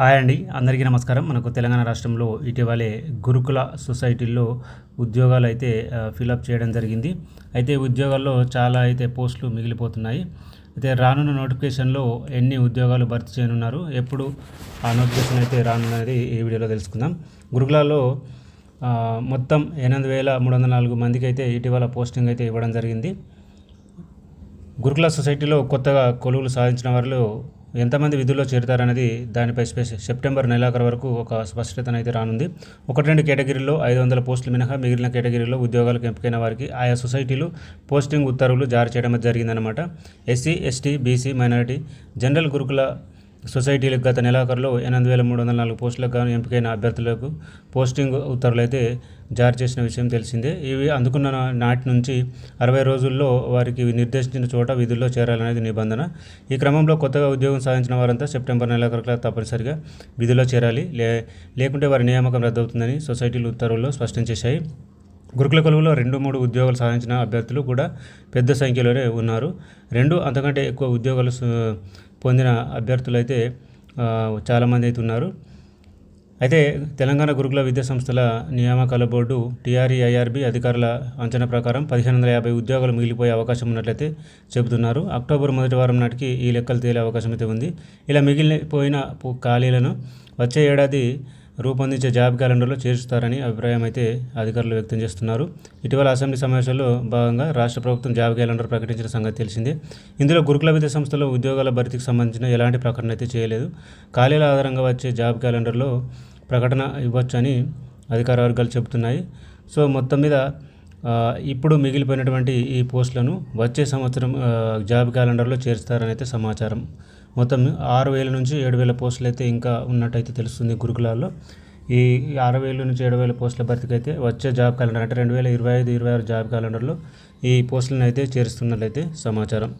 Hi అండి. అందరికీ నమస్కారం. మనకు తెలంగాణ రాష్ట్రంలో ఇటీవలే గురుకుల సొసైటీల్లో ఉద్యోగాలు అయితే ఫిలప్ చేయడం జరిగింది. అయితే ఉద్యోగాల్లో చాలా అయితే పోస్టులు మిగిలిపోతున్నాయి. అయితే రానున్న నోటిఫికేషన్లో ఎన్ని ఉద్యోగాలు భర్తీ చేయనున్నారు ఎప్పుడు ఆ నోటిఫికేషన్ అయితే రానున్నది ఈ వీడియోలో తెలుసుకుందాం. గురుకులాల్లో మొత్తం ఎనిమిది వేల మూడు వందల నాలుగు మందికి అయితే ఇటీవల పోస్టింగ్ అయితే ఇవ్వడం జరిగింది. గురుకుల సొసైటీలో కొత్తగా కొలువులు సాధించిన వారిలో ఎంతమంది విధుల్లో చేరుతారనేది దానిపై స్పెష సెప్టెంబర్ నెలాఖరు వరకు ఒక స్పష్టతను అయితే రానుంది. ఒకటి రెండు కేటగిరీలో ఐదు వందల పోస్టులు మినహా మిగిలిన కేటగిరీలో ఉద్యోగాలకు ఎంపికైన వారికి ఆయా సొసైటీలు పోస్టింగ్ ఉత్తర్వులు జారీ చేయడం జరిగిందనమాట SC ST BC minority general గురుకుల సొసైటీలకు గత నెలాఖరులో ఎనిమిది వేల మూడు వందల నాలుగు పోస్టులకు గాను ఎంపికైన అభ్యర్థులకు పోస్టింగ్ ఉత్తర్వులు అయితే జారీ చేసిన విషయం తెలిసిందే. ఇవి అందుకున్న నాటి నుంచి అరవై రోజుల్లో వారికి నిర్దేశించిన చోట విధుల్లో చేరాలనేది నిబంధన. ఈ క్రమంలో కొత్తగా ఉద్యోగం సాధించిన వారంతా సెప్టెంబర్ నెలాఖరులో తప్పనిసరిగా విధుల్లో చేరాలి. లే లేకుంటే వారి నియామకం రద్దవుతుందని సొసైటీలు ఉత్తర్వుల్లో స్పష్టం చేశాయి. గురుకుల కొలువులో రెండు మూడు ఉద్యోగాలు సాధించిన అభ్యర్థులు కూడా పెద్ద సంఖ్యలోనే ఉన్నారు. రెండు అంతకంటే ఎక్కువ ఉద్యోగాలు పొందిన అభ్యర్థులు అయితే చాలామంది అయితే ఉన్నారు. అయితే తెలంగాణ గురుకుల విద్యా సంస్థల నియామకాల బోర్డు టీఆర్ఈ ఐఆర్బి అధికారుల అంచనా ప్రకారం పదిహేను వందల యాభై ఉద్యోగాలు మిగిలిపోయే అవకాశం ఉన్నట్లయితే చెబుతున్నారు. అక్టోబర్ మొదటి వారం నాటికి ఈ లెక్కలు తేలే అవకాశం అయితే ఉంది. ఇలా మిగిలిపోయిన ఖాళీలను వచ్చే ఏడాది రూపొందించే జాబ్ క్యాలెండర్లో చేర్చుతారని అభిప్రాయం అయితే అధికారులు వ్యక్తం చేస్తున్నారు. ఇటీవల అసెంబ్లీ సమావేశాల్లో భాగంగా రాష్ట్ర ప్రభుత్వం జాబ్ క్యాలెండర్ ప్రకటించిన సంగతి తెలిసిందే. ఇందులో గురుకుల విద్యా సంస్థలో ఉద్యోగాల భర్తీకి సంబంధించిన ఎలాంటి ప్రకటన అయితే చేయలేదు. ఖాళీల ఆధారంగా వచ్చే జాబ్ క్యాలెండర్లో ప్రకటన ఇవ్వచ్చని అధికార వర్గాలు చెబుతున్నాయి. సో మొత్తం మీద ఇప్పుడు మిగిలిపోయినటువంటి ఈ పోస్టులను వచ్చే సంవత్సరం జాబ్ క్యాలెండర్లో చేరుస్తారని అయితే సమాచారం. మొత్తం ఆరు వేల నుంచి ఏడు వేల పోస్టులు అయితే ఇంకా ఉన్నట్టయితే తెలుస్తుంది గురుకులాల్లో. ఈ ఆరు వేల నుంచి ఏడు వేల పోస్టుల భర్తీకి అయితే వచ్చే జాబ్ క్యాలెండర్ అంటే రెండు వేల ఇరవై ఐదు ఇరవై ఆరు జాబ్ క్యాలెండర్లో ఈ పోస్టులను అయితే చేరుస్తున్నట్లయితే సమాచారం.